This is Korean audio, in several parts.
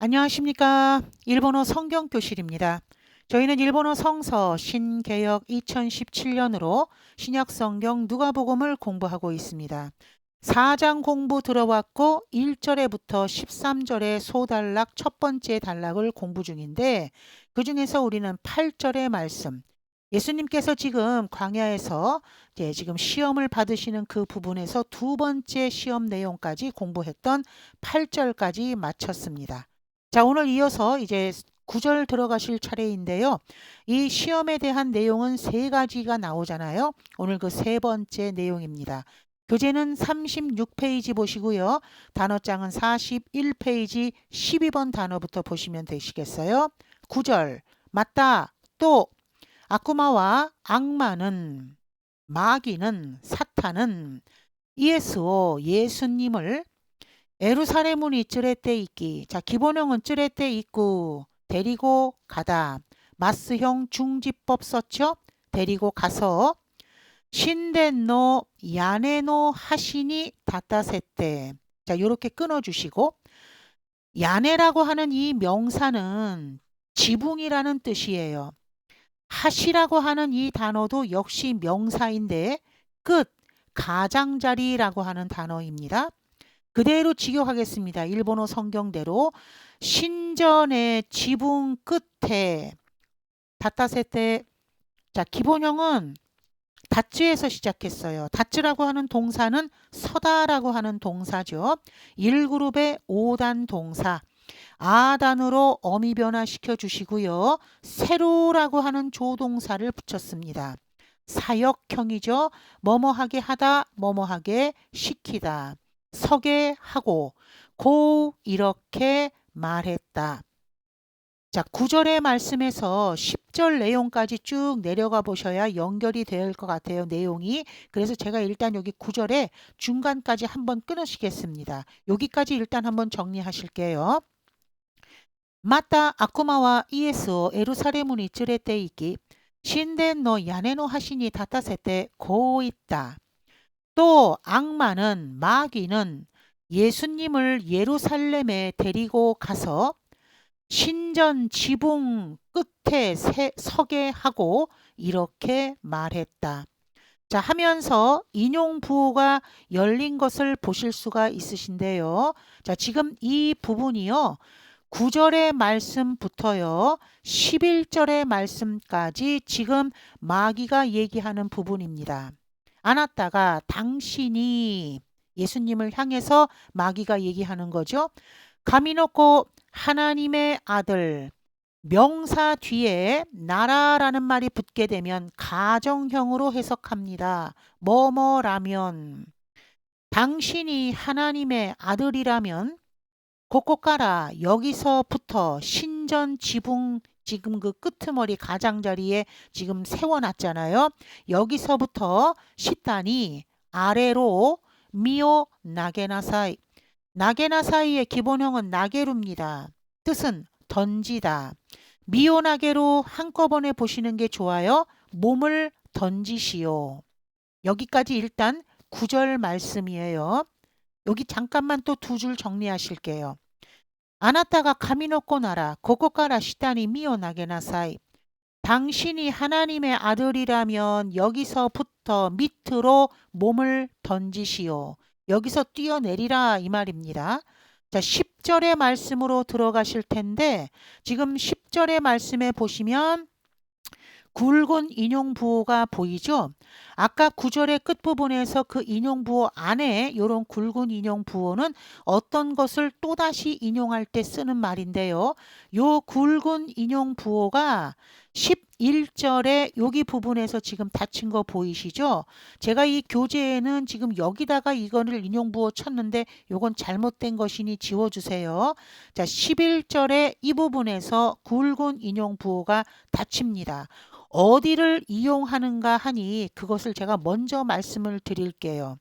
안녕하십니까. 일본어 성경교실입니다. 저희는 일본어 성서 신개역 2017년으로 신약성경 누가복음을 공부하고 있습니다. 4장 공부 들어왔고 1절에부터 13절의 소단락 첫 번째 단락을 공부 중인데 그 중에서 우리는 8절의 말씀 예수님께서 지금 광야에서 이제 지금 시험을 받으시는 그 부분에서 두 번째 시험 내용까지 공부했던 8절까지 마쳤습니다. 자, 오늘 이어서 이제 9절 들어가실 차례인데요. 이 시험에 대한 내용은 세 가지가 나오잖아요. 오늘 그 세 번째 내용입니다. 교재는 36페이지 보시고요. 단어장은 41페이지 12번 단어부터 보시면 되시겠어요. 9절. 맞다. 또 아쿠마와 악마는 마귀는 사탄은 예수 예수님을 에루사레문이 찌레때 있기. 자, 기본형은 찌레때 있고 데리고 가다. 마스형 중지법 썼죠? 데리고 가서 신덴노 야네노 하시니 다따세때. 자, 요렇게 끊어 주시고 야네라고 하는 이 명사는 지붕이라는 뜻이에요. 하시라고 하는 이 단어도 역시 명사인데 끝 가장자리라고 하는 단어입니다. 그대로 직역하겠습니다. 일본어 성경대로 신전의 지붕 끝에 다타세테 자 기본형은 다츠에서 시작했어요. 다츠라고 하는 동사는 서다라고 하는 동사죠. 1그룹의 5단 동사 아단으로 어미 변화시켜 주시고요. 세로라고 하는 조동사를 붙였습니다. 사역형이죠. 뭐뭐하게 하다, 뭐뭐하게 시키다. 서게 하고 고 이렇게 말했다. 자, 9절의 말씀에서 10절 내용까지 쭉 내려가 보셔야 연결이 될 것 같아요. 내용이. 그래서 제가 일단 여기 9절에 중간까지 한번 끊으시겠습니다. 여기까지 일단 한번 정리하실게요. 마타 아쿠마와 이에스오 에루사레문이 찌레때 있기 신덴노 야네노 하시니 다타세테 고 있다. 또 악마는 마귀는 예수님을 예루살렘에 데리고 가서 신전 지붕 끝에 세, 서게 하고 이렇게 말했다. 자, 하면서 인용 부호가 열린 것을 보실 수가 있으신데요. 자, 지금 이 부분이요. 9절의 말씀부터요. 11절의 말씀까지 지금 마귀가 얘기하는 부분입니다. 아나타가 당신이 예수님을 향해서 마귀가 얘기하는 거죠. 감히 놓고 하나님의 아들 명사 뒤에 나라라는 말이 붙게 되면 가정형으로 해석합니다. 뭐뭐라면 당신이 하나님의 아들이라면 고꼬까라 여기서부터 신전 지붕 지금 그 끄트머리 가장자리에 지금 세워놨잖아요. 여기서부터 시단이 아래로 미오 나게나사이 나게나사이의 기본형은 나게루입니다. 뜻은 던지다. 미오나게로 한꺼번에 보시는 게 좋아요. 몸을 던지시오. 여기까지 일단 구절 말씀이에요. 여기 잠깐만 또 두 줄 정리하실게요. 미오나게나사이 당신이 하나님의 아들이라면 여기서부터 밑으로 몸을 던지시오. 여기서 뛰어내리라 이 말입니다. 자, 10절의 말씀으로 들어가실 텐데 지금 10절의 말씀에 보시면 굵은 인용 부호가 보이죠? 아까 구절의 끝부분에서 그 인용 부호 안에 이런 굵은 인용 부호는 어떤 것을 또다시 인용할 때 쓰는 말인데요. 요 굵은 인용 부호가 11절에 여기 부분에서 지금 닫힌 거 보이시죠? 제가 이 교재에는 지금 여기다가 이거를 인용부호 쳤는데 요건 잘못된 것이니 지워주세요. 자, 11절에 이 부분에서 굵은 인용부호가 닫힙니다. 어디를 이용하는가 하니 그것을 제가 먼저 말씀을 드릴게요.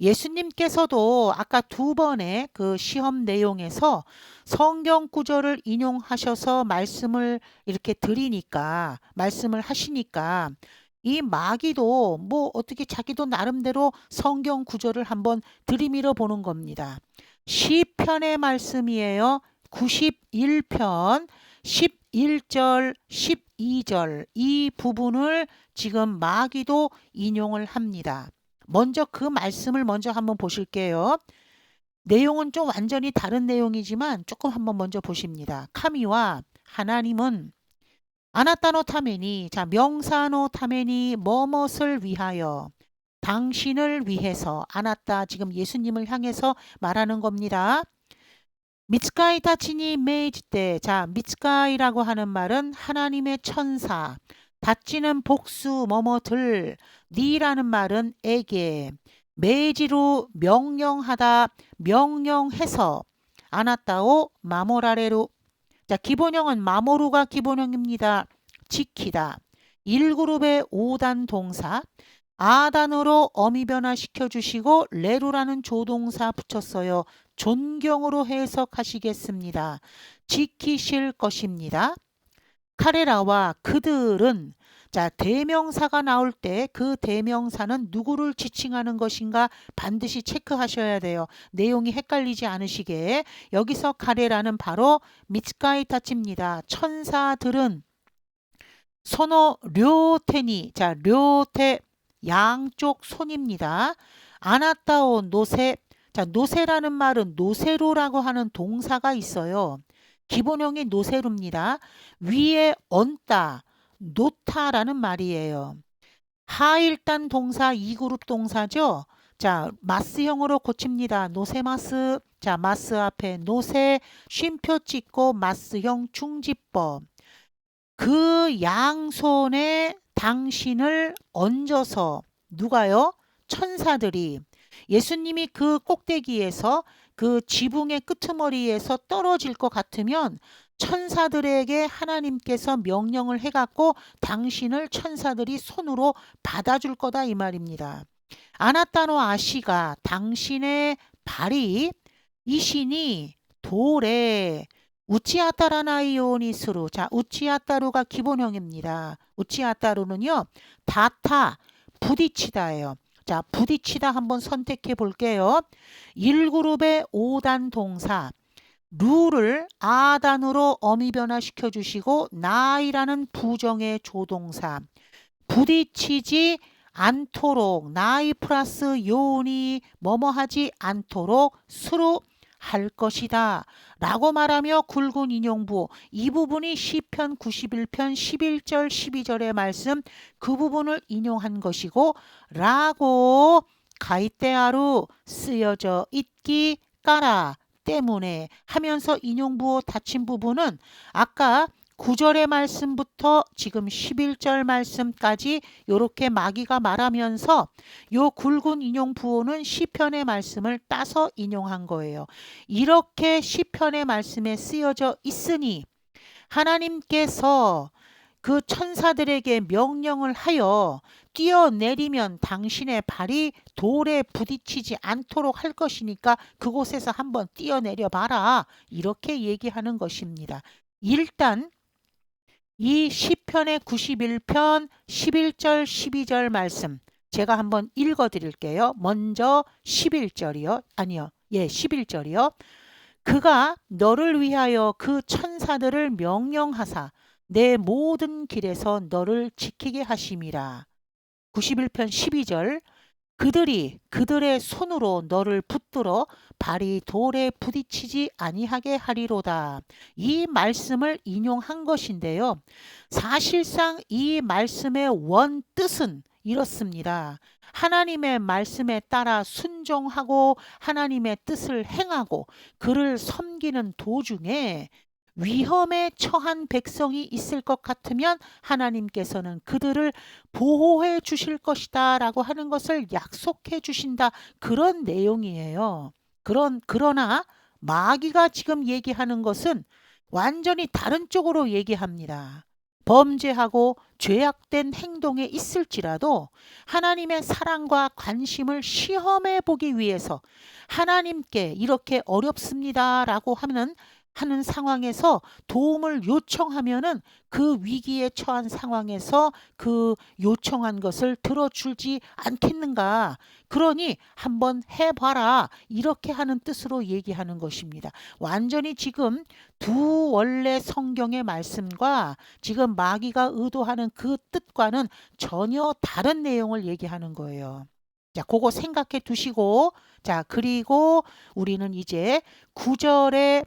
예수님께서도 아까 두 번의 그 시험 내용에서 성경 구절을 인용하셔서 말씀을 이렇게 드리니까 말씀을 하시니까 이 마귀도 뭐 어떻게 자기도 나름대로 성경 구절을 한번 들이밀어 보는 겁니다. 시편의 말씀이에요. 91편 11절 12절 이 부분을 지금 마귀도 인용을 합니다. 먼저 그 말씀을 먼저 한번 보실게요. 내용은 좀 완전히 다른 내용이지만 조금 한번 먼저 보십니다. 카미와 하나님은 아나타노 타메니 자 명사노 타메니 뭐뭇을 위하여 당신을 위해서 아나타 지금 예수님을 향해서 말하는 겁니다. 미츠카이 타치니 메이지 때, 자, 미츠카이라고 하는 말은 하나님의 천사, 다치는 복수 뭐뭐들, 니라는 말은 에게, 메이지로 명령하다, 명령해서, 아나타오 마모라레로. 자, 기본형은 마모루가 기본형입니다. 지키다. 1그룹의 5단 동사, 아단으로 어미 변화시켜 주시고 레루라는 조동사 붙였어요. 존경으로 해석하시겠습니다. 지키실 것입니다. 카레라와 그들은 자 대명사가 나올 때 그 대명사는 누구를 지칭하는 것인가 반드시 체크하셔야 돼요. 내용이 헷갈리지 않으시게 여기서 카레라는 바로 미츠카이타치입니다. 천사들은 소노 료테니 자 료테 양쪽 손입니다. 아나타오 노세 자, 노세라는 말은 노세로라고 하는 동사가 있어요. 기본형이 노세로입니다. 위에 얹다, 놓다라는 말이에요. 하일단 동사 2그룹 동사죠. 자, 마스형으로 고칩니다. 노세마스. 자, 마스 앞에 노세, 쉼표 찍고 마스형 중지법. 그 양손에 당신을 얹어서 누가요? 천사들이 예수님이 그 꼭대기에서 그 지붕의 끄트머리에서 떨어질 것 같으면 천사들에게 하나님께서 명령을 해갖고 당신을 천사들이 손으로 받아줄 거다 이 말입니다. 아나타노 아시가 당신의 발이 이 신이 돌에 우치아타라나이오니스루 자 우치아타루가 기본형입니다. 우치아타루는요 다타 부딪히다예요. 자, 부딪히다 한번 선택해 볼게요. 1그룹의 5단 동사 루를 아단으로 어미 변화시켜 주시고 나이라는 부정의 조동사 부딪히지 않도록 나이 플러스 요운이 뭐뭐하지 않도록 수로 할 것이다. 라고 말하며 굵은 인용부 이 부분이 시편 91편 11절 12절의 말씀 그 부분을 인용한 것이고 라고 가이테아루 쓰여져 있기 까라 때문에 하면서 인용부호 닫힌 부분은 아까 9절의 말씀부터 지금 11절 말씀까지 이렇게 마귀가 말하면서 요 굵은 인용 부호는 시편의 말씀을 따서 인용한 거예요. 이렇게 시편의 말씀에 쓰여져 있으니 하나님께서 그 천사들에게 명령을 하여 뛰어내리면 당신의 발이 돌에 부딪히지 않도록 할 것이니까 그곳에서 한번 뛰어내려 봐라. 이렇게 얘기하는 것입니다. 일단 이 시편의 91편 11절 12절 말씀 제가 한번 읽어 드릴게요. 먼저 11절이요. 아니요. 예, 11절이요. 그가 너를 위하여 그 천사들을 명령하사 내 모든 길에서 너를 지키게 하심이라. 91편 12절 그들이 그들의 손으로 너를 붙들어 발이 돌에 부딪히지 아니하게 하리로다. 이 말씀을 인용한 것인데요. 사실상 이 말씀의 원 뜻은 이렇습니다. 하나님의 말씀에 따라 순종하고 하나님의 뜻을 행하고 그를 섬기는 도중에 위험에 처한 백성이 있을 것 같으면 하나님께서는 그들을 보호해 주실 것이다 라고 하는 것을 약속해 주신다. 그런 내용이에요. 그런, 그러나 마귀가 지금 얘기하는 것은 완전히 다른 쪽으로 얘기합니다. 범죄하고 죄악된 행동에 있을지라도 하나님의 사랑과 관심을 시험해 보기 위해서 하나님께 이렇게 어렵습니다라고 하면 하는 상황에서 도움을 요청하면은 그 위기에 처한 상황에서 그 요청한 것을 들어주지 않겠는가. 그러니 한번 해봐라. 이렇게 하는 뜻으로 얘기하는 것입니다. 완전히 지금 두 원래 성경의 말씀과 지금 마귀가 의도하는 그 뜻과는 전혀 다른 내용을 얘기하는 거예요. 자, 그거 생각해 두시고, 자, 그리고 우리는 이제 9절에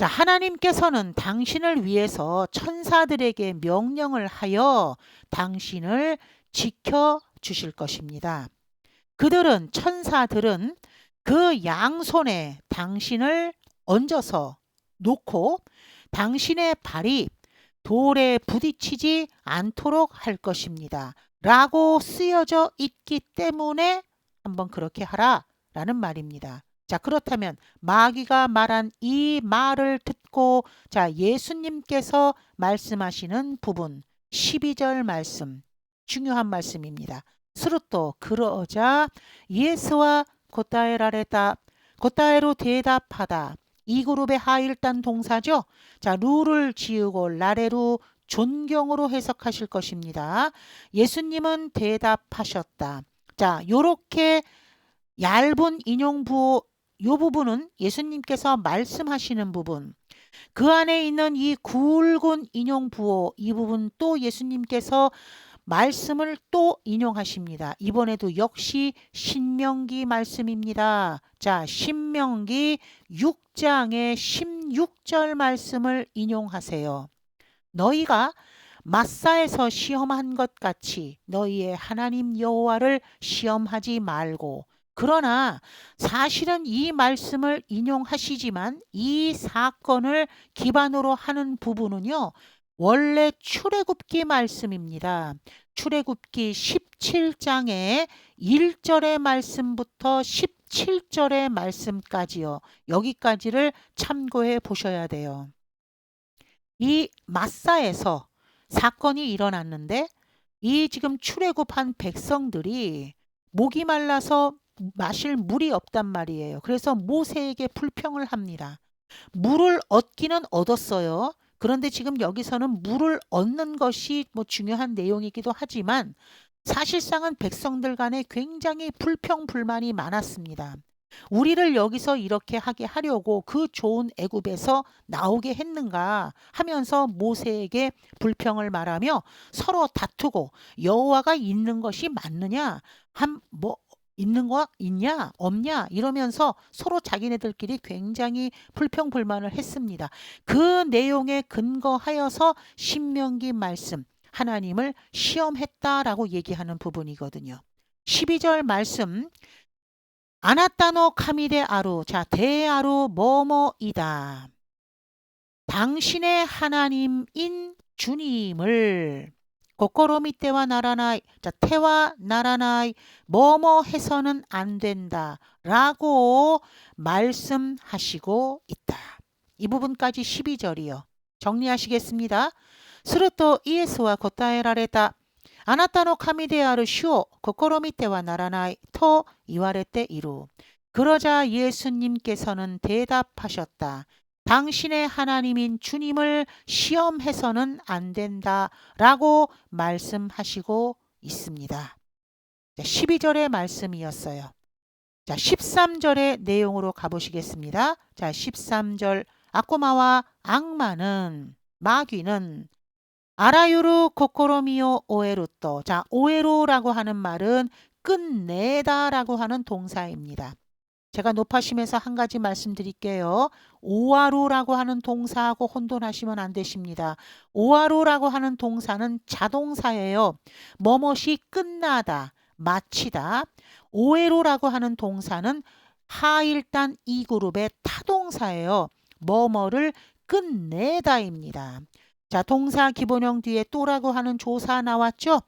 자, 하나님께서는 당신을 위해서 천사들에게 명령을 하여 당신을 지켜 주실 것입니다. 그들은 천사들은 그 양손에 당신을 얹어서 놓고 당신의 발이 돌에 부딪히지 않도록 할 것입니다. 라고 쓰여져 있기 때문에 한번 그렇게 하라 라는 말입니다. 자, 그렇다면 마귀가 말한 이 말을 듣고 자, 예수님께서 말씀하시는 부분 12절 말씀 중요한 말씀입니다. 스루또 그러자 예수와 고타에라레다 고타에로 대답하다 이 그룹의 하일단 동사죠. 자, 루를 지우고 라레로 존경으로 해석하실 것입니다. 예수님은 대답하셨다. 자, 요렇게 얇은 인용 부호 이 부분은 예수님께서 말씀하시는 부분. 그 안에 있는 이 굵은 인용 부호 이 부분 또 예수님께서 말씀을 또 인용하십니다. 이번에도 역시 신명기 말씀입니다. 자, 신명기 6장의 16절 말씀을 인용하세요. 너희가 마사에서 시험한 것 같이 너희의 하나님 여호와를 시험하지 말고 그러나 사실은 이 말씀을 인용하시지만 이 사건을 기반으로 하는 부분은요. 원래 출애굽기 말씀입니다. 출애굽기 17장의 1절의 말씀부터 17절의 말씀까지요. 여기까지를 참고해 보셔야 돼요. 이 마사에서 사건이 일어났는데 이 지금 출애굽한 백성들이 목이 말라서 마실 물이 없단 말이에요. 그래서 모세에게 불평을 합니다. 물을 얻기는 얻었어요. 그런데 지금 여기서는 물을 얻는 것이 뭐 중요한 내용이기도 하지만 사실상은 백성들 간에 굉장히 불평 불만이 많았습니다. 우리를 여기서 이렇게 하게 하려고 그 좋은 애굽에서 나오게 했는가 하면서 모세에게 불평을 말하며 서로 다투고 여호와가 있는 것이 맞느냐 한뭐 있는 거 있냐 없냐 이러면서 서로 자기네들끼리 굉장히 불평불만을 했습니다. 그 내용에 근거하여서 신명기 말씀 하나님을 시험했다라고 얘기하는 부분이거든요. 12절 말씀 아나타노 카미데 아루 자 대아루 뭐뭐이다. 당신의 하나님인 주님을 고코로미 때와 나라나이 자 태와 나라나이 뭐뭐 해서는 안 된다라고 말씀하시고 있다. 이 부분까지 12절이요. 정리하시겠습니다. 스루토 이에스와 고타에라레다 あなたの神である主を試みてはならないと言われている. 그러자 예수님께서는 대답하셨다. 당신의 하나님인 주님을 시험해서는 안 된다 라고 말씀하시고 있습니다. 12절의 말씀이었어요. 자, 13절의 내용으로 가보시겠습니다. 자, 13절. 악고마와 악마는, 마귀는 아라유르 코코로미오 오에루또. 자, 오에로라고 하는 말은 끝내다라고 하는 동사입니다. 제가 높아심에서 한 가지 말씀드릴게요. 오하루라고 하는 동사하고 혼돈하시면 안 되십니다. 오하루라고 하는 동사는 자동사예요. 뭐뭇이 끝나다, 마치다. 오해로라고 하는 동사는 하일단 이 그룹의 타동사예요. 뭐뭐를 끝내다입니다. 자, 동사 기본형 뒤에 또라고 하는 조사 나왔죠?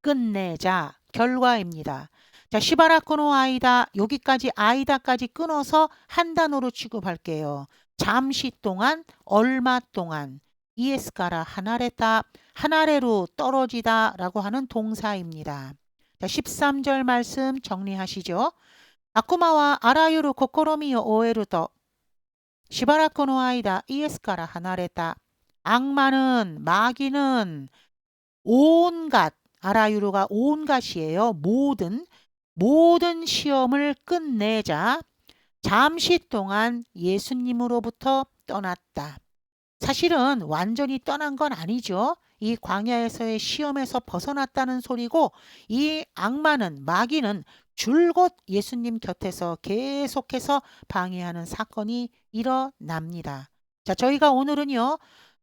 끝내자 결과입니다. 자, 시바라코노 아이다 여기까지 아이다까지 끊어서 한 단어로 취급할게요. 잠시 동안 얼마 동안 이에스카라 하나레다 하나레로 떨어지다 라고 하는 동사입니다. 자, 13절 말씀 정리하시죠. 아쿠마와 아라유루 코코로미요 오에르도 시바라코노 아이다 이에스카라 하나레다 악마는 마귀는 온갖 아라유루가 온갖이에요. 모든 모든 시험을 끝내자 잠시 동안 예수님으로부터 떠났다. 사실은 완전히 떠난 건 아니죠. 이 광야에서의 시험에서 벗어났다는 소리고 이 악마는 마귀는 줄곧 예수님 곁에서 계속해서 방해하는 사건이 일어납니다. 자, 저희가 오늘은요.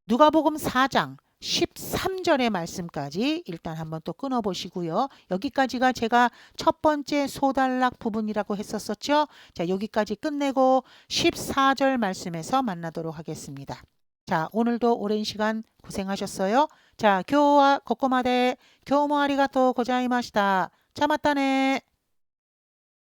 누가복음 4장 13절의 말씀까지 일단 한번 또 끊어 보시고요. 여기까지가 제가 첫 번째 소단락 부분이라고 했었었죠. 자, 여기까지 끝내고 14절 말씀에서 만나도록 하겠습니다. 자, 오늘도 오랜 시간 고생하셨어요. 자, 교와 코코마데 교모 아리가또 고자이마시다. 자, 맞다네.